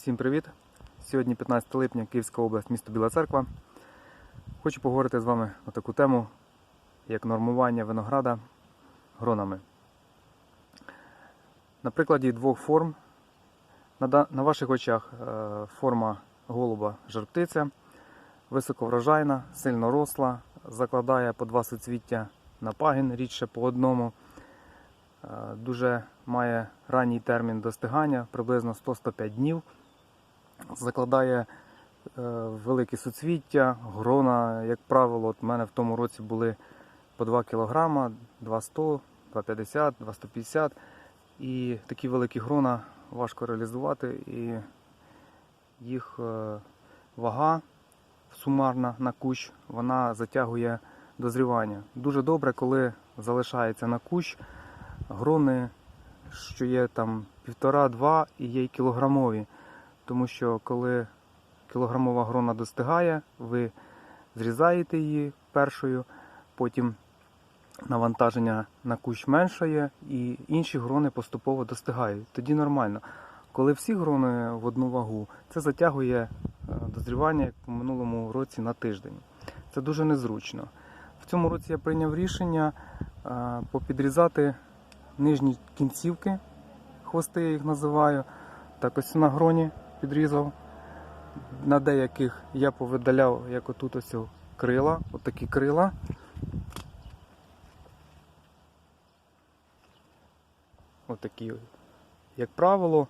Всім привіт! Сьогодні 15 липня, Київська область, місто Біла Церква. Хочу поговорити з вами на таку тему, як нормування винограда гронами. На прикладі двох форм. На, ваших очах е, форма голуба жарптиця, високоврожайна, сильно росла, закладає по два суцвіття на пагін, рідше по одному. Е, Дуже має ранній термін достигання, приблизно 100-105 днів. Закладає е, великі суцвіття, грона, як правило, от в мене в тому році були по 2 кг, 200, 250, 250. І такі великі грона важко реалізувати, і їх е, вага сумарна на кущ, вона затягує дозрівання. Дуже добре, коли залишається на кущ грони, що є там півтора-два і є й кілограмові. Тому що коли кілограмова грона достигає, ви зрізаєте її першою, потім навантаження на кущ меншає, і інші грони поступово достигають. Тоді нормально. Коли всі грони в одну вагу, це затягує е, дозрівання як в минулому році на тиждень. Це дуже незручно. В цьому році я прийняв рішення е, попідрізати нижні кінцівки, хвости я їх називаю. Так ось на гроні підрізав. На деяких я повидаляв, як отут ось крила, отакі крила. Отакі. Як правило,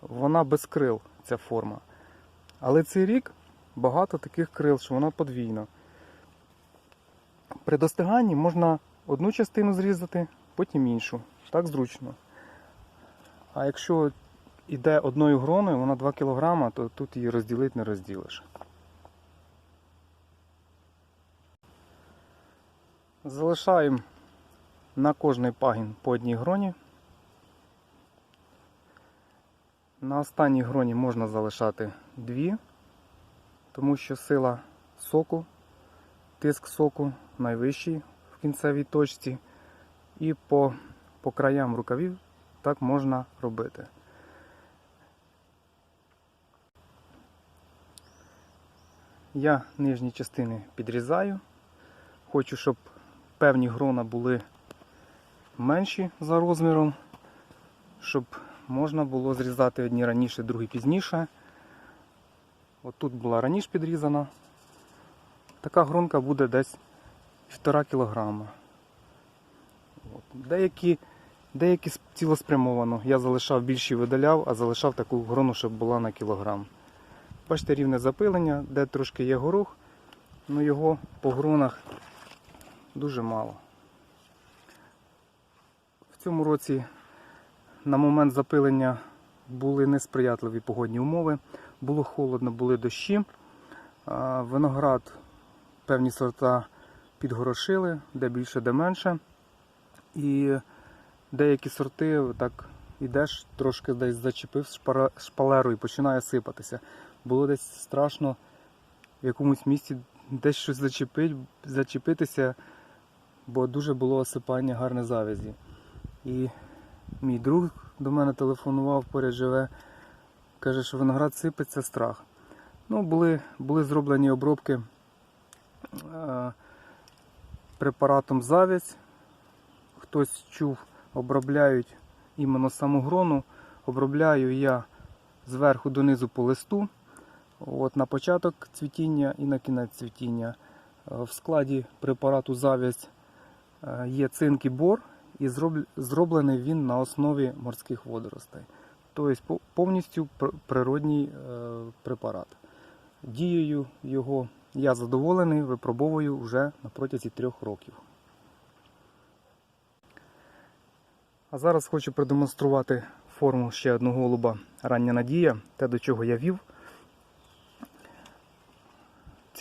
вона без крил, ця форма. Але цей рік багато таких крил, що вона подвійна. При достиганні можна одну частину зрізати, потім іншу. Так зручно. А якщо йде одною гроною, вона 2 кг, то тут її розділити не розділиш. Залишаємо на кожний пагін по одній гроні. На останній гроні можна залишати дві, тому що сила соку, тиск соку найвищий в кінцевій точці. І по, по краям рукавів так можна робити. Я нижні частини підрізаю. Хочу, щоб певні грона були менші за розміром, щоб можна було зрізати одні раніше, другі пізніше. От тут була раніше підрізана. Така гронка буде десь 1,5 кілограма. От. Деякі, деякі цілеспрямовано. Я залишав більші видаляв, а залишав таку грону, щоб була на кілограм. Бачите, рівне запилення, де трошки є горох, але його по гронах дуже мало. В цьому році на момент запилення були несприятливі погодні умови. Було холодно, були дощі. Виноград, певні сорта підгорошили, де більше, де менше. І деякі сорти так ідеш, трошки десь зачепив шпалеру і починає сипатися. Було десь страшно в якомусь місці десь щось зачепить, зачепитися, бо дуже було осипання гарне завязі. І мій друг до мене телефонував, поряд живе, каже, що виноград сипеться страх. Ну, були, були зроблені обробки е, препаратом завязь. Хтось чув, обробляють іменно саму грону. Обробляю я зверху донизу по листу. От на початок цвітіння і на кінець цвітіння. Е, В складі препарату завязь е, є цинк і бор, і зроблений він на основі морських водоростей. Тобто повністю природній е, препарат. Дією його я задоволений, випробовую вже на протязі трьох років. А зараз хочу продемонструвати форму ще одного голуба рання надія, те до чого я вів.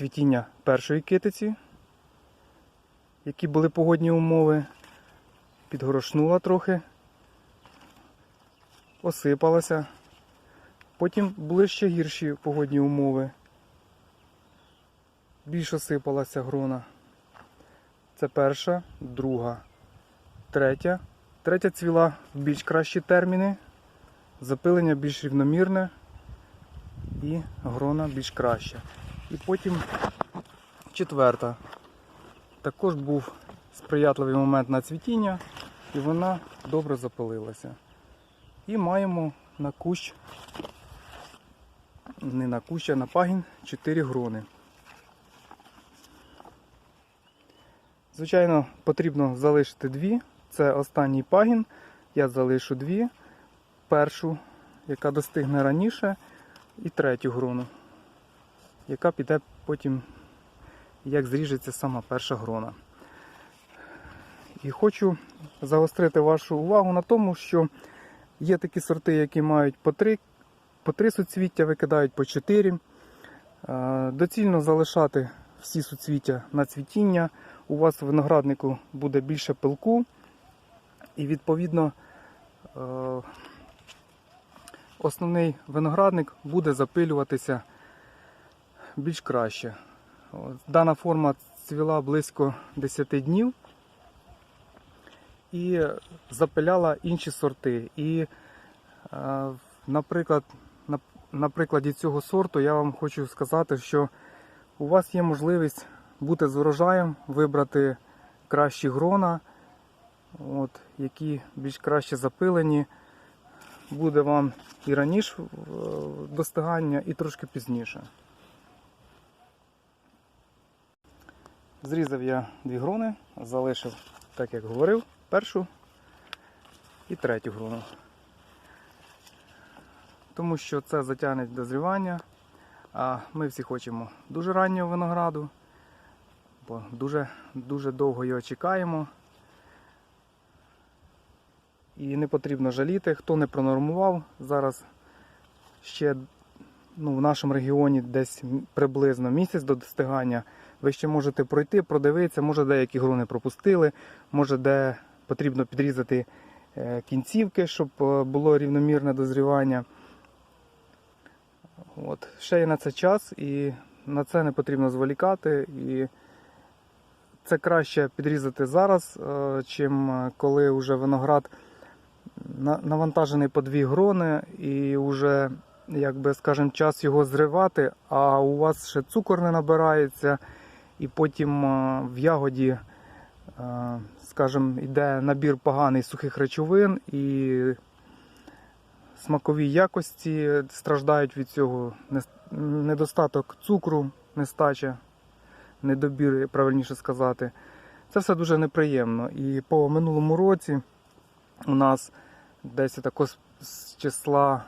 Цвітіння першої китиці, які були погодні умови, підгорошнула трохи, осипалася. Потім були ще гірші погодні умови. Більш осипалася грона. Це перша, друга, третя. Третя цвіла в більш кращі терміни. Запилення більш рівномірне. і грона більш краща. І потім четверта. Також був сприятливий момент на цвітіння, і вона добре запалилася. І маємо на кущ, не на кущ, а на пагін 4 грони. Звичайно, потрібно залишити дві. Це останній пагін. Я залишу дві. Першу, яка достигне раніше, і третю грону, яка піде потім, як зріжеться сама перша грона. І хочу загострити вашу увагу на тому, що є такі сорти, які мають по три, по три суцвіття, викидають по чотири. Е, Доцільно залишати всі суцвіття на цвітіння. У вас в винограднику буде більше пилку, і відповідно е, основний виноградник буде запилюватися більш краще. Дана форма цвіла близько 10 днів і запиляла інші сорти. І, е, наприклад, на, прикладі цього сорту я вам хочу сказати, що у вас є можливість бути з урожаєм, вибрати кращі грона, от, які більш краще запилені. Буде вам і раніше е, достигання, і трошки пізніше. Зрізав я дві грони, залишив, так як говорив, першу і третю грону. Тому що це затягне дозрівання, а ми всі хочемо дуже раннього винограду, бо дуже, дуже довго його чекаємо. І не потрібно жаліти, хто не пронормував. Зараз ще ну, в нашому регіоні десь приблизно місяць до достигання. Ви ще можете пройти, продивитися, може деякі грони пропустили, може де потрібно підрізати е, кінцівки, щоб е, було рівномірне дозрівання. От. Ще є на це час і на це не потрібно зволікати. І це краще підрізати зараз, е, чим коли вже виноград навантажений по дві грони і вже, якби скажем, час його зривати, а у вас ще цукор не набирається, і потім е, в ягоді, е, скажем, йде набір поганий сухих речовин і смакові якості страждають від цього. Недостаток цукру, нестача, недобір, правильніше сказати. Це все дуже неприємно. І по минулому році у нас десь тако з числа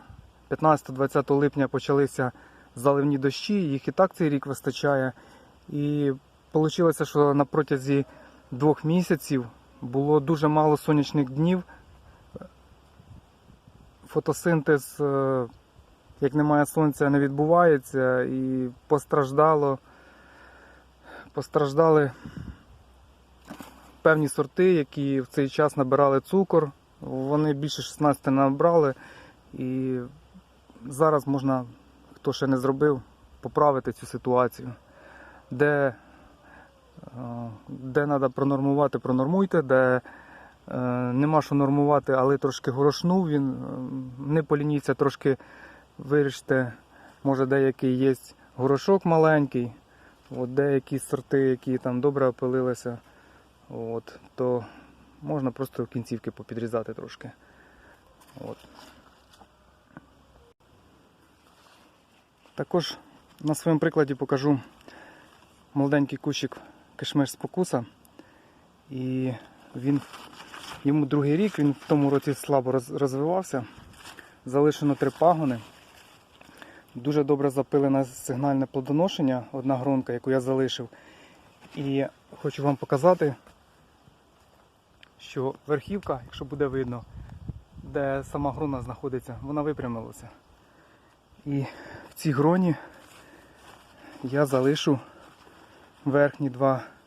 15-20 липня почалися заливні дощі, їх і так цей рік вистачає. І вийшло, що на протязі двох місяців було дуже мало сонячних днів. Фотосинтез, е, як немає сонця, не відбувається і постраждало, постраждали певні сорти, які в цей час набирали цукор. Вони більше 16 набрали. І зараз можна, хто ще не зробив, поправити цю ситуацію. Де, е, де треба пронормувати, пронормуйте, де е, нема що нормувати, але трошки горошнув він. е, Не полініться, трошки виріште, може деякий є горошок маленький, от деякі сорти, які там добре опилилися, от, то можна просто кінцівки попідрізати трошки. От. Також на своєму прикладі покажу молоденький кущик кишмиш спокуса. І він, йому другий рік, він в тому році слабо розвивався. Залишено три пагони. Дуже добре запилене сигнальне плодоношення, одна гронка, яку я залишив. І хочу вам показати, що верхівка, якщо буде видно, де сама грона знаходиться, вона випрямилася. І в цій гроні я залишу верхні два